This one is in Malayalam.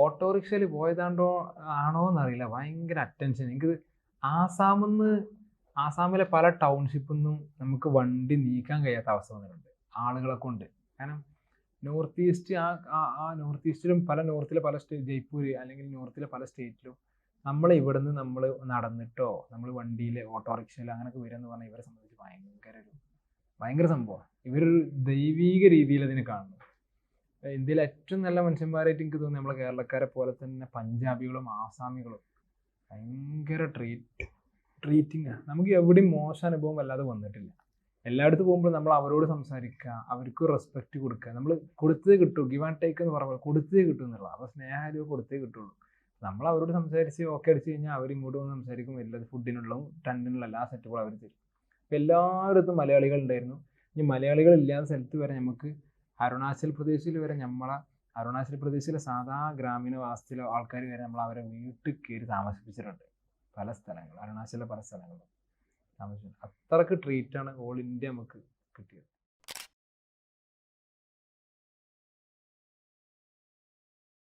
ഓട്ടോറിക്ഷയിൽ പോയതാണ്ടോ ആണോ എന്നറിയില്ല ഭയങ്കര അറ്റൻഷൻ എനിക്ക് ആസാമിൽ ആസാമിലെ പല ടൗൺഷിപ്പിൽ നിന്നും നമുക്ക് വണ്ടി നീക്കാൻ കഴിയാത്ത അവസ്ഥ വന്നിട്ടുണ്ട്. ആളുകളെ കൊണ്ട്. കാരണം നോർത്ത് ഈസ്റ്റ് ആ ആ- നോർത്ത് ഈസ്റ്റിലും പല നോർത്തിലെ പല സ്റ്റേ ജയ്പൂര് അല്ലെങ്കിൽ നോർത്തിലെ പല സ്റ്റേറ്റിലും നമ്മൾ ഇവിടുന്ന് നമ്മൾ നടന്നിട്ടോ നമ്മൾ വണ്ടിയിൽ ഓട്ടോറിക്ഷയിൽ അങ്ങനെയൊക്കെ വരിക എന്ന് പറഞ്ഞാൽ ഇവരെ സംബന്ധിച്ച് ഭയങ്കര ഒരു ഭയങ്കര സംഭവമാണ് ഇവരൊരു ദൈവീക രീതിയിൽ അതിനെ കാണുന്നു. ഇന്ത്യയിലെ ഏറ്റവും നല്ല മനുഷ്യന്മാരായിട്ട് എനിക്ക് തോന്നുന്നു നമ്മളെ കേരളക്കാരെ പോലെ തന്നെ പഞ്ചാബികളും ആസാമികളും. ഭയങ്കര ട്രീറ്റ് ട്രീറ്റിംഗ് നമുക്ക് എവിടെയും മോശം അനുഭവം വല്ലാതെ വന്നിട്ടില്ല. എല്ലായിടത്തും പോകുമ്പോൾ നമ്മൾ അവരോട് സംസാരിക്കുക അവർക്ക് റെസ്പെക്റ്റ് കൊടുക്കുക. നമ്മൾ കൊടുത്തേ കിട്ടൂ ഗിവ് ആൻഡ് ടേക്ക് എന്ന് പറയുമ്പോൾ കൊടുത്തേ കിട്ടും എന്നുള്ളത് അപ്പോൾ സ്നേഹാലും കൊടുത്തേ കിട്ടുള്ളൂ. നമ്മൾ അവരോട് സംസാരിച്ച് ഓക്കെ അടിച്ച് കഴിഞ്ഞാൽ അവർ ഇങ്ങോട്ട് വന്ന് സംസാരിക്കും. എല്ലാ ഫുഡിനുള്ളതും ടെന്റിനുള്ള എല്ലാ സെറ്റപ്പുകളും അവർ തരും. അപ്പോൾ എല്ലായിടത്തും മലയാളികൾ ഉണ്ടായിരുന്നു. ഇനി മലയാളികൾ ഇല്ലാത്ത സ്ഥലത്ത് വരെ നമുക്ക് അരുണാചൽ പ്രദേശിൽ വരെ നമ്മളെ അരുണാചൽ പ്രദേശിലെ സാധാ ഗ്രാമീണ ഗ്രാമീണവാസത്തിലെ ആൾക്കാർ വരെ നമ്മൾ അവരെ വീട്ടിൽ കയറി താമസിപ്പിച്ചിട്ടുണ്ട്. പല സ്ഥലങ്ങൾ അരുണാചലിലെ പല സ്ഥലങ്ങളും താമസിച്ചിട്ടുണ്ട് അത്രയ്ക്ക് ട്രീറ്റാണ് ഓൾ ഇന്ത്യ നമുക്ക് കിട്ടിയത്.